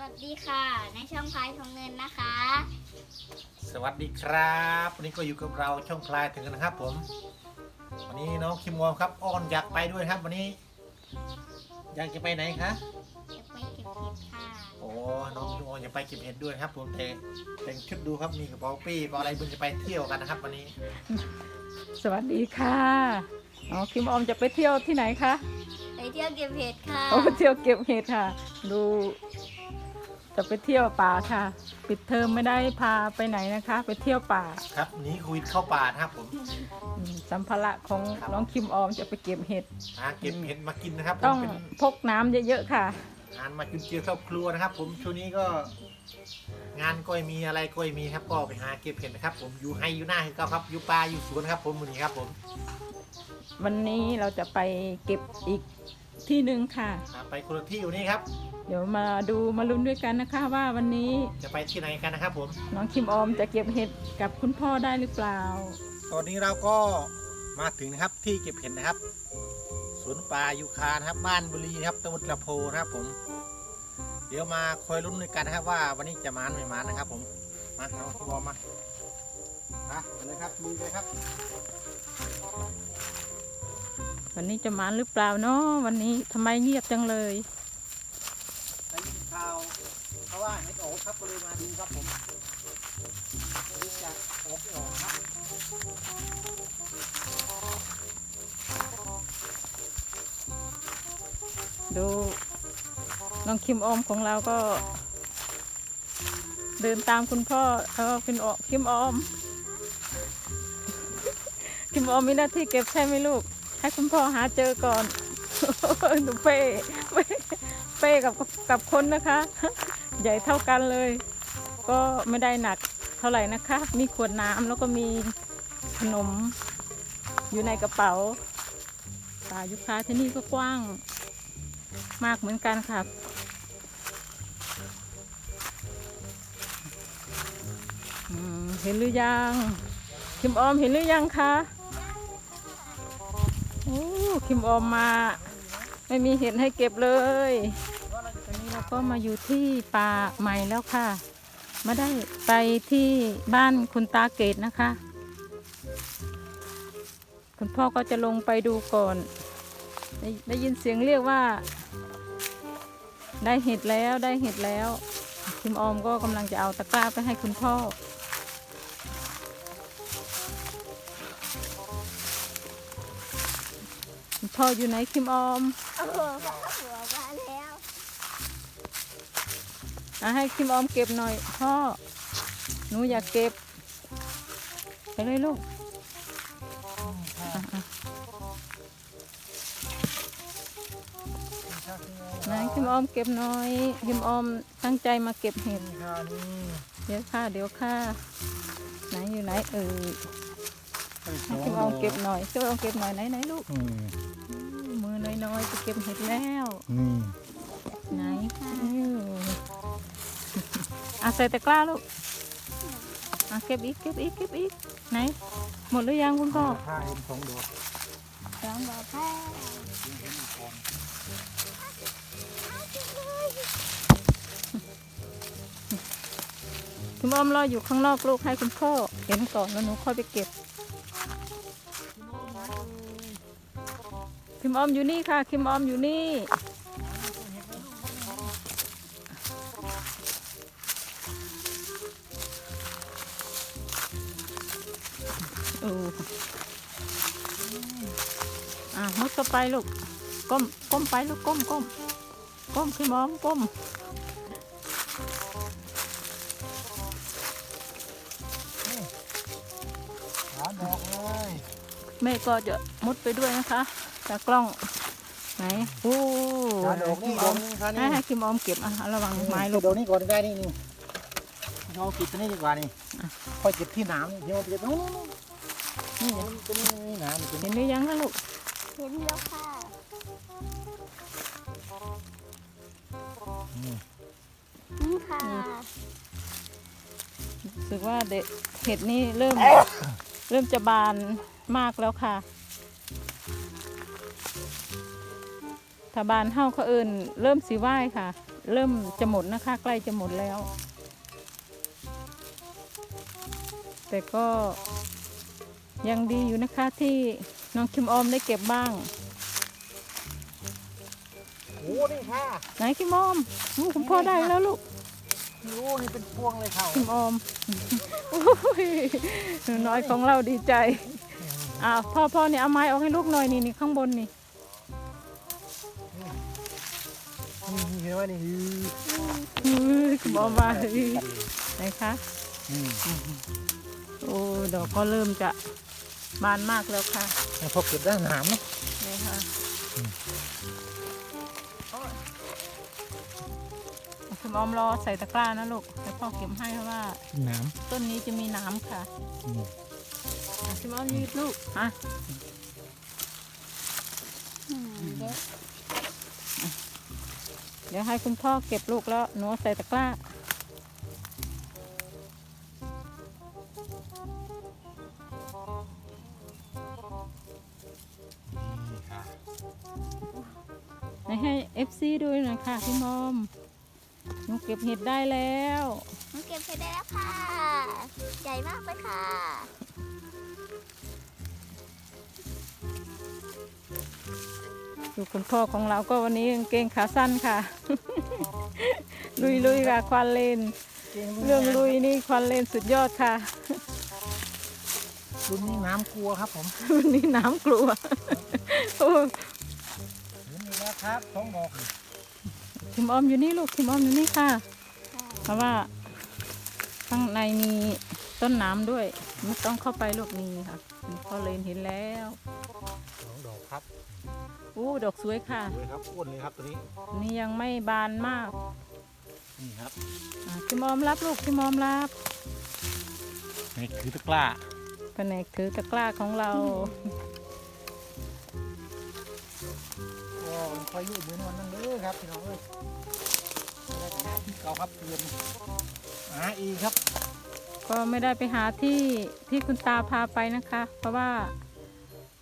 วัสดีค่ะ ในช่องพายทองเงินนะคะ สวัสดีครับวันนี้ก็อยู่กับเราช่องคลายถึงกันนะครับ ผม วันนี้น้องคิมวอมครับอ้อนอยากไปด้วยครับ วันนี้ อยากจะไปไหนคะจะไปเก็บเห็ดค่ะโอ้น้องคิมวอมอยากไปเก็บเห็ดด้วยนะครับผมแต่แต่งชุดดูครับมีกระเป๋าปี้กระเป๋าอะไรบุญจะไปเที่ยวกันนะครับ วันนี้สวัสดีค่ะอ๋อคิมออมจะไปเที่ยวที่ไหนคะไปเที่ยวเก็บเห็ดค่ะโอ้เที่ยวเก็บเห็ดค่ะ ดู จะไปเที่ยวป่าค่ะ ปิดเทอมไม่ได้พาไปไหนนะคะ ไปเที่ยวป่าครับหนีโควิดเข้าป่านะครับผมอืมสัมภาระของน้องคิมออมจะไปเก็บเห็ด หาเก็บเห็ดมากินนะครับผมต้องเป็นพกน้ำเยอะๆค่ะ งานมาจุนเจือครอบครัวนะครับ ผมช่วงนี้ก็ งานก็มีอะไรก็มีครับก็ไปหาเก็บเห็ดนะครับ ผมอยู่ให้อยู่หน้าให้เก้าครับอยู่ป่าอยู่สวนครับ ผมวันนี้ครับผมวันนี้เราจะไปเก็บอีก ที่หนึ่งค่ะ อ่าไปคนละที่วันนี้ครับ เดี๋ยวมาดูมาลุ้นด้วยกันนะคะ ว่าวันนี้จะไปที่ไหนกันนะครับผม น้องคิมออมจะเก็บเห็ดกับคุณพ่อได้หรือเปล่า ตอนนี้เราก็มาถึงนะครับที่เก็บเห็ดนะครับสวนป่ายูคานะครับบ้านบุรีนะครับตำบลกระโพนะครับผม เดี๋ยวมาคอยลุ้นด้วยกันนะครับ ว่าวันนี้จะมานไม่มานนะครับ ผมมาเอาคุณบอมมามาไปเลยครับลุยเลยครับ วันนี้จะมาหรือเปล่าเนาะวันนี้ทำไมเงียบจังเลยได้ยินข่าวเพราะว่าเห็ดโอ๊ครับก็เลยมาดูครับผมดูจากโอ๊ไม่ออกครับดูน้องคิมออมของเราก็ เดินตามคุณพ่อเออคุณออคิมออม คิมออมมีหน้าที่เก็บใช่ไหมลูก ให้คุณพ่อหาเจอก่อนดูเป้เป้เป้กับกับคนนะคะ ใหญ่เท่ากันเลย ก็ไม่ได้หนักเท่าไหร่นะคะ มีขวดน้ำแล้วก็มีขนมอยู่ในกระเป๋าป่ายุคาที่นี่ก็กว้างมากเหมือนกันครับเห็นหรือยังคิมออมเห็นหรือยังคะ อ้คิมออมมา ไม่มีเห็นให้เก็บเลยตอนนี้เราก็มาอยู่ที่ป่าใหม่แล้วค่ะ มาได้ไปที่บ้านคุณตาเกตนะคะ คุณพ่อก็จะลงไปดูก่อน ได้ได้ยินเสียงเรียกว่า ได้เห็ดแล้วได้เห็ดแล้วคิมออมก็กำลังจะเอาตะกร้าไปให้คุณพ่อ ออยู่ไหนคิมออมโอ้โหพ่อหัวมาแล้วอะให้คิมออมเก็บหน่อยพ่อหนูอยากเก็บไปเลยลูกอะอะไหนคิมออมเก็บหน่อยคิมออมตั้งใจมาเก็บเห็ดเดี๋ยวค่ะเดี๋ยวค่ะไหนอยู่ไหนเอ่ยไปสให้คิมออมเก็บหน่อยคิมออมเก็บหน่อยไหนไหนลูก น้อยๆจะเก็บเห็ดแล้วนี่ไหนค่ะอะใส่ตะกร้าลูกอะเก็บอีกเก็บอีกเก็บอีกไหน หมดหรือยังคุณพ่อผ้าเห็นสองดอกสองดอกแพ้คุณออมรออยู่ข้างนอกลูกให้คุณพ่อเห็นก่อนแล้วหนูค่อยไปเก็บ คิมออมอยู่นี่ค่ะ คิมออมอยู่นี่ โอ้อะมุดเข้าไปลูก ก้ม ก้มไปลูก ก้ม ก้ม ก้มคิมออมก้มหาดอกเลยแม่ก็จะมุดไปด้วยนะคะ ตากล้องไหนโอ้หาดอกนี่คิมดอออกมนี่ค่ะให้นี่ให้คิมออมเก็บอะระวังไม้เก็ลูบกดอกนี้ก่อนได้นี่นี่เราเก็บตัวนี้ดีกว่านี่ค่อยเก็บที่หนามนี่เดี๋ยวเก็บนู้นนี่ตัวนี้นี่หนามตัวเห็นี้นหรือยังคะลูกเห็นแล้วค่ะนี่นี่ค่ะรู้สึกว่าเด็ดเห็ดนี่เริ่มเริ่มจะบานมากแล้วค่ะ ถ้าบานเฮาเขาเอื่นเริ่มสีไหว้ค่ะนเริ่มจะหมดนะคะ ใกล้จะหมดแล้ว แต่ก็ยังดีอยู่นะคะที่น้องคิมออมได้เก็บบ้างโอ้นี่ค่ะไหนคิมออมอู้คุณพ่อได้แล้วลูกโอ้นี่เป็นพวงเลยเขาคิมออมโอ้ยหนูน้อยของเราดีใจอ่าพ่อพ่อเนี่ยเอาไม้ออกให้ลูกหน่อยนี่นี่ข้างบนนี่ ห็นไหมนี่อื้อคิมออมมาไหนคะอืมโอ้ดอกก็เริ่มจะบานมากแล้วค่ะพอเก็บได้หนามเนาะนี่ค่ะคิมออมรอใส่ตะกร้านะลูกให้พ่อเก็บให้เพราะว่าหนามต้นนี้จะมีหน้ำค่ะอืมอะคิมออมยืดลูกอะ อืมเด็ก เดี๋ยวให้คุณพ่อเก็บลูกแล้วหนูใส่ตะกร้านี่ค่ะให้ FC ดูหน่อยค่ะพี่มอมหนูเก็บเห็ดได้แล้ว หนูเก็บไปได้แล้วค่ะ ใหญ่มากเลยค่ะ ดูคุณพ่อของเราก็วันนี้กางเกงขาสั้นค่ะ ลุยลุยๆค่ะควันเลน เรื่องลุยนี่ควันเลนสุดยอดค่ะรุ่นนี้น้ำกลัวครับผมวันนี้น้ำกลัวโอ้เห็นอีกแล้วครับท้องดอกทิมออมอยู่นี่ลูกทิมออมอยู่นี่ค่ะค่ะ เพราะว่าข้างในมีต้นน้ำด้วยไม่ต้องเข้าไปลูกนี่ค่ะพ่อเลนเห็นแล้วท้องดอกครับ อู้ดอกสวยค่ะ สวยครับอ้วนเลยครับตัวนี้ นี่ยังไม่บานมากนี่ครับอะทิมออมรับลูกทิมออมรับนี่คือตะกร้าแผนกถือตะกร้าของเรา ก็คอยยืดเหมือนวันนั้นเลยครับพี่น้องเอ้ยได้แต่หาที่เก่าครับเรียนหาอีกครับ ก็ไม่ได้ไปหาที่ที่คุณตาพาไปนะคะ เพราะว่า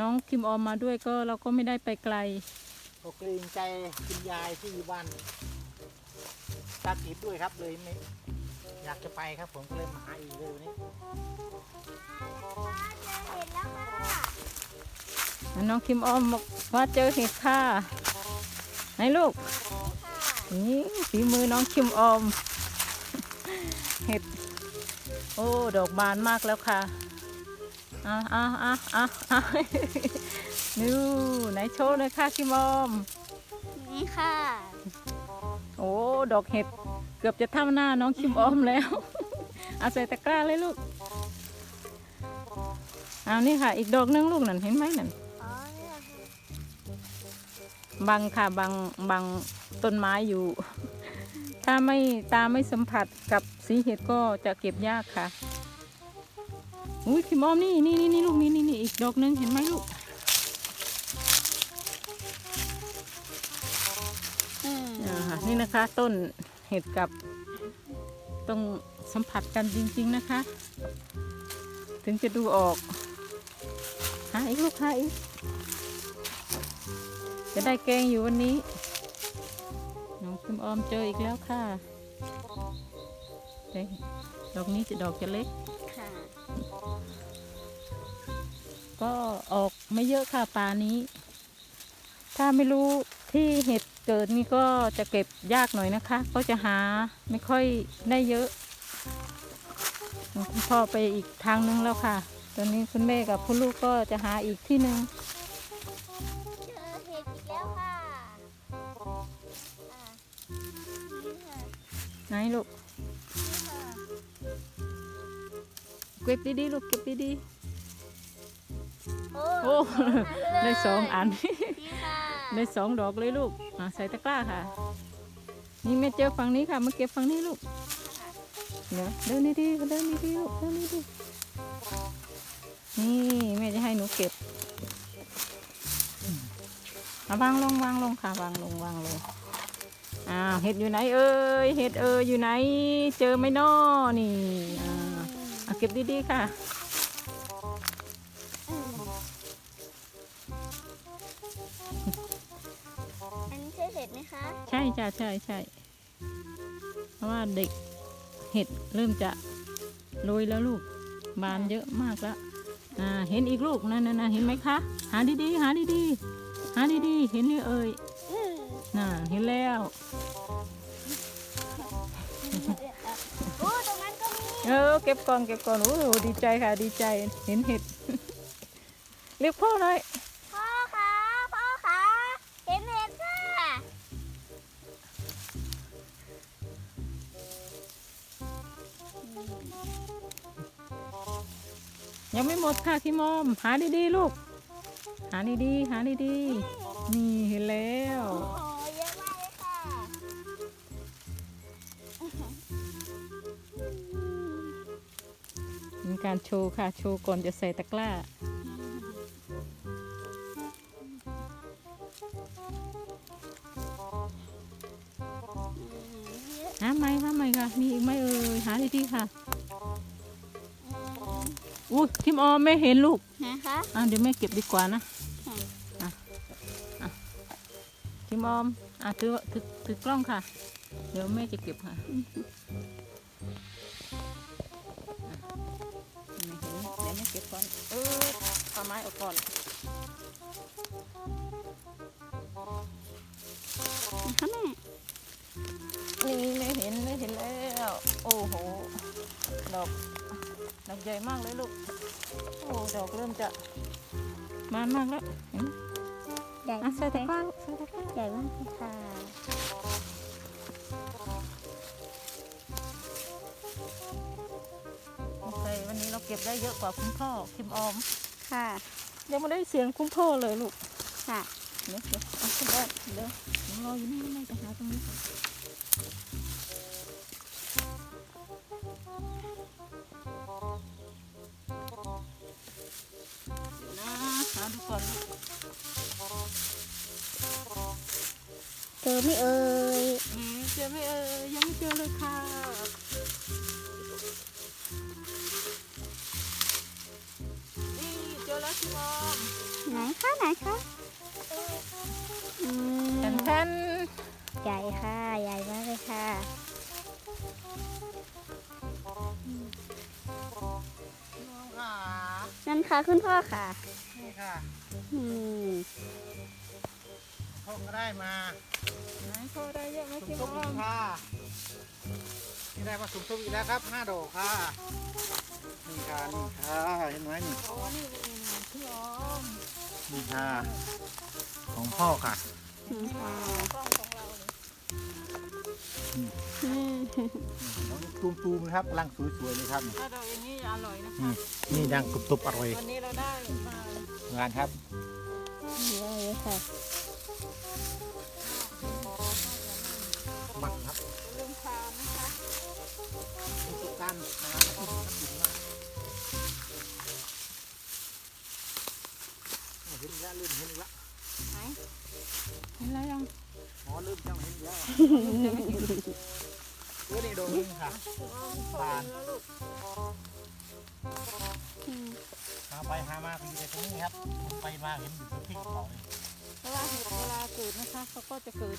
น้องคิมออมมาด้วยก็เราก็ไม่ได้ไปไกลก็เกรงใจคุณยายที่อยู่บ้านตากีบด้วยครับเลยไม่อยากจะไปครับผมก็เลยมาหาอีกเลยวันนี้เจอเห็นแล้วค่ะน้องคิมออมบอกว่าเจอเห็ดค่ะไหนลูกนี่ค่ะนี่ฝีมือน้องคิมออม เห็ด โอ้ ดอกบานมากแล้วค่ะ อะอะอะอะอะนู่ไหนโชว์เลยค่ะคิมออม นี่ค่ะ โอ้ดอกเห็ดเกือบจะเท่าหน้าน้องคิมออมแล้วเอาใส่ตะกร้าเลยลูกเอานี่ค่ะ อีกดอกนึงลูกนั่นเห็นไหมนั่นอ๋อนี่เหรอค่ะบังค่ะบังบังต้นไม้อยู่ ถ้าไม่ตาไม่สัมผัสกับสีเห็ดก็จะเก็บยากค่ะ อุ้ยพี่มอมนี่นี่นี่นี่ลูกนี่นี่นี่อีกดอกนึงเห็นไหมลูกอืมอ่าค่ะนี่นะคะต้นเห็ดกับต้องสัมผัสกันจริง ๆนะคะ ถึงจะดูออกหาอีกลูกหาอีกจะได้แกงอยู่วันนี้น้องคิมออมเจออีกแล้วค่ะแต่ดอกนี้จะดอกจะเล็ก ก็ออกไม่เยอะค่ะป่านี้ ถ้าไม่รู้ที่เห็ดเกิดนี่ก็จะเก็บยากหน่อยนะคะ ก็จะหาไม่ค่อยได้เยอะคุณพ่อไปอีกทางนึงแล้วค่ะ ตอนนี้คุณแม่กับคุณลูกก็จะหาอีกที่หนึ่งเจอเห็ดอีกแล้วค่ะอะนี่ค่ะไหนลูกนี่ค่ะเก็บดีๆลูกเก็บดีโอ้ๆ โอ้ได้สองอัน นี่ค่ะได้สองดอกเลยลูกอะใส่ตะกร้าค่ะ นี่แม่เจอฝั่งนี้ค่ะ มาเก็บฝั่งนี้ลูกเดี๋ยวเดินดีๆเดินดีๆลูกเดินดีๆนี่แม่จะให้หนูเก็บเอาวางลงวางลงค่ะวางลงวางลงอ้าวเห็ดอยู่ไหนเอ่ยเห็ดเอ่ยอยู่ไหน เจอไหมน้อนี่อ่าเอาเก็บดีๆค่ะ อันนี้ใช่เห็ดไหมคะใช่จ้ะใช่ใช่อราะว่าเด็กเห็ดเริ่มจะโรยแล้วลูกบานเยอะมากแล้วอ่าเห็นอีกลูกนั่นนั่นเห็นไหมคะ หาดีๆหาดีๆหาดีๆเห็นหรือเอ่ยน่ะเห็นแล้วโอ้ตรงนั้นก็มีเออเก็บก่อนเก็บก่อนโอ้โหดีใจค่ะดีใจเห็นเห็ดเรียกพ่อหน่อย หมดค่ะพี่มอม หาดีๆลูก หาดีๆหาดีๆนี่เห็นแล้วโอ้เยอะมากเลยค่ะมีการโชว์ค่ะโชว์ก่อนจะใส่ตะกร้า หาไหมหาไหมค่ะ มีอีกไหมเอ่ยหาดีๆค่ะ อุ้ยทิมออมไม่เห็นลูกนะคะอะเดี๋ยวแม่เก็บดีกว่านะค่ะอะอะทิมออมอะถือถือถือกล้องค่ะ เดี๋ยวแม่จะเก็บค่ะอะไม่เห็นเดี๋ยวแม่เก็บก่อนเออเอาไม้ออกก่อนนะคะแม่นี่ไม่เห็นไม่เห็นแล้ว โอ้โห ดอก ดอกใหญ่มากเลยลูก โอ้ ดอกเริ่มจะมานมากแล้วเห็นไหมใหญ่อะใส่ตะกร้าใส่ตะกร้าใหญ่มากเลยค่ะใส่วันนี้เราเก็บได้เยอะกว่าคุณพ่อคิมออม ค่ะยังไม่ได้เสียงคุณพ่อเลยลูก ค่ะ เดี๋ยวเดี๋ยวเอาคุณพ่อเดี๋ยวหนูรออยู่นี่แม่จะหาตรงนี้ เจอไม่เอ่ยอืมเจอไหมเอ่ยยังไม่เจอเลยค่ะนี่เจอแล้วคิมออมไหนคะไหนคะอืมแทนแทนใหญ่ค่ะใหญ่มากเลยค่ะน้องค่ะนั่นค่ะคุณพ่อค่ะนี่ค่ะอืมพ่อก็ได้มาไหน พ่อได้เยอะไหมสมคิมทอบอีอกมค่ะนี่ได้มาสมทบอีกแล้วครับห้าดอกค่ะนี่ค่ะนี่ค่ะเห็นไหมนี่โอ้นี่นี่นี่คิมออมนี่ค่ะของพ่อค่ะอืมค่ะกล้องของเราเนี่ยอืมน้องตูมตูมๆนะครับกำลังสวยๆเลยครับนี่ถ้าเราอย่างนี้อร่อยนะอืคะมนี่ดังกรุบตุบอร่อยวันนี้เราได้มางานครับเยอะเลยค่ะ อีกแล้วนี่โดนนี่ค่ะบานแล้วลูกอืมหาไปหามาไปอยู่ในตรงนี้ครับ ไปมาเห็นอยู่ที่กเป๋าเลยเวลาเห็ดเวลาเกิดนะคะเขาก็จะเกิด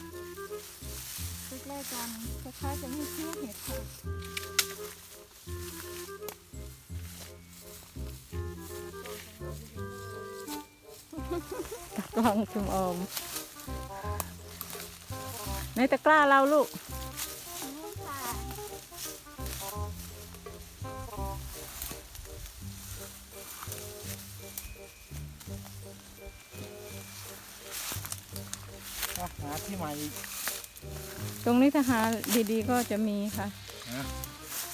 ใกล้ๆกันคล้ายๆจะไม่เชื่อเห็ดค่ะตะกล้องชุมอม ในตะกร้าเราลูกนี่ค่ะอะหาที่ใหม่อีกตรงนี้ถ้าหาดีๆก็จะมีค่ะนะ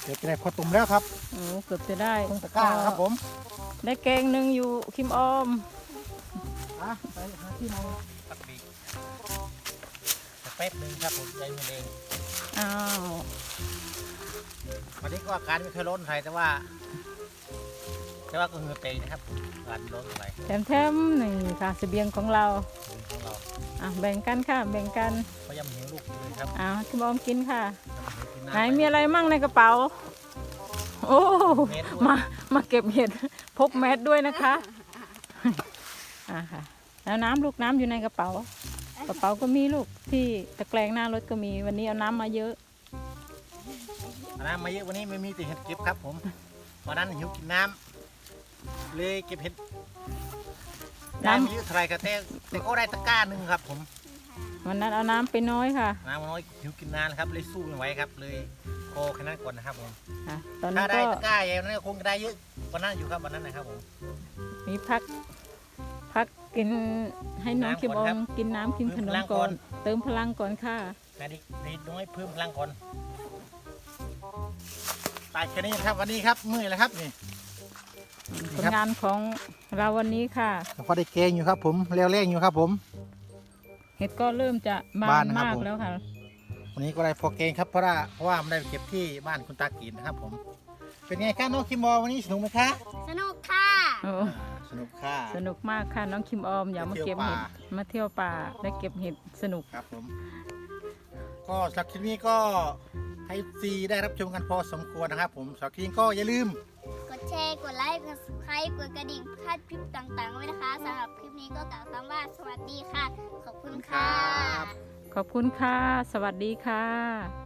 เดี๋ยวจะได้พอตุ่มแล้วครับโอ้เกือบจะได้ตรงตะกร้าครับผมได้แกงหนึ่งอยู่คิมออม อะไปหาที่ใหม่ ตัดปีกแป๊บหนึ่งครับผมใจมือเองอ้าววันนี้ก็อาการไม่เคยร้อนใครแต่ว่า แต่ว่าก็เหงื่อเตะนะครับอาการร้อนอะไรแถมๆนี่ค่ะเสบียงของเราของเราอะแบ่งกันค่ะ แบ่งกันเขายังหิวลูกอยู่เลยครับอ้าวคิมออมกินค่ะกินไหนน้ำมีอะไรมั่งในกระเป๋า โอ้เม็ดด้วยมามาเก็บเห็ดพกแมสด้วยนะคะอ่าค่ะแล้วน้ำลูกน้ำอยู่ในกระเป๋า กระเป๋าก็มีลูกที่ตะแกรงหน้ารถก็มีวันนี้เอาน้ำมาเยอะนน้ำมาเยอะวันนี้ไม่มีแต่เห็ดเก็บครับผมวันนั้นหิวกินน้ำเลยเก็บเห็ดได้ไม่เยอะเท่าไหรครับแต่แต่ก็ได้ตะกร้าหนึ่งครับผมวันนั้นเอาน้ำไปน้อยค่ะ น้ำมันน้อยหิวกินนานครับเลยสู้ไม่ไหวครับ เลยโคแค่นั้นก่อนนะครับผมค่ะตอนถ้านี้ได้ก็ตะกร้าอย่างนั้นก็คงจะได้เยอะกว่านั้นอยู่ครับวันนั้นนะครับผมมีพักพั กกินให้น้องน้ำคิมก่ออนอครัมบกินน้ำกินขนมเติมพลังก่ก่ออนนเติมพลังก่อนค่ะแต่ดีดีน้อยเพิ่มพลังก่อนตายแค่นี้ครับวันนี้ครับเมื่อยแล้วครับนี่ ผลงานของเราวันนี้ค่ะ พอได้เกงอยู่ครับ ผมเลี้ยวเร่งอยู่ครับผม เห็ดก็เริ่มจะบาบานนนะครับมากผม แล้วค่ะ วันนี้ก็ได้พอเกงครับเพราะว่าเพราะว่ามันได้ไปเก็บที่บ้านคุณตากีนนะครับ ผม เป็นไงครับน้องคิมบอลวันนี้สนุกไหมคะสนุกค่ะ โอ้อ่า สนุกค่ะ สนุกมากค่ะน้องคิมออม อย่ามาเก็บเห็ด มาเที่ยวป่าได้เก็บเห็ดสนุก ครับผม ก็สำหรับคลิปนี้ก็ให้ซีได้รับชมกันพอสมควรนะครับผมสำหรับคลิปนี้ก็อย่าลืม กดแชร์ กดไลค์ กด subscribe กดกระดิ่งพลาดคลิปต่างๆไว้นะคะสำหรับคลิปนี้ก็กล่าวคำว่าสวัสดีค่ะ ขอบคุณค่ะ ขอบคุณค่ะ สวัสดีค่ะ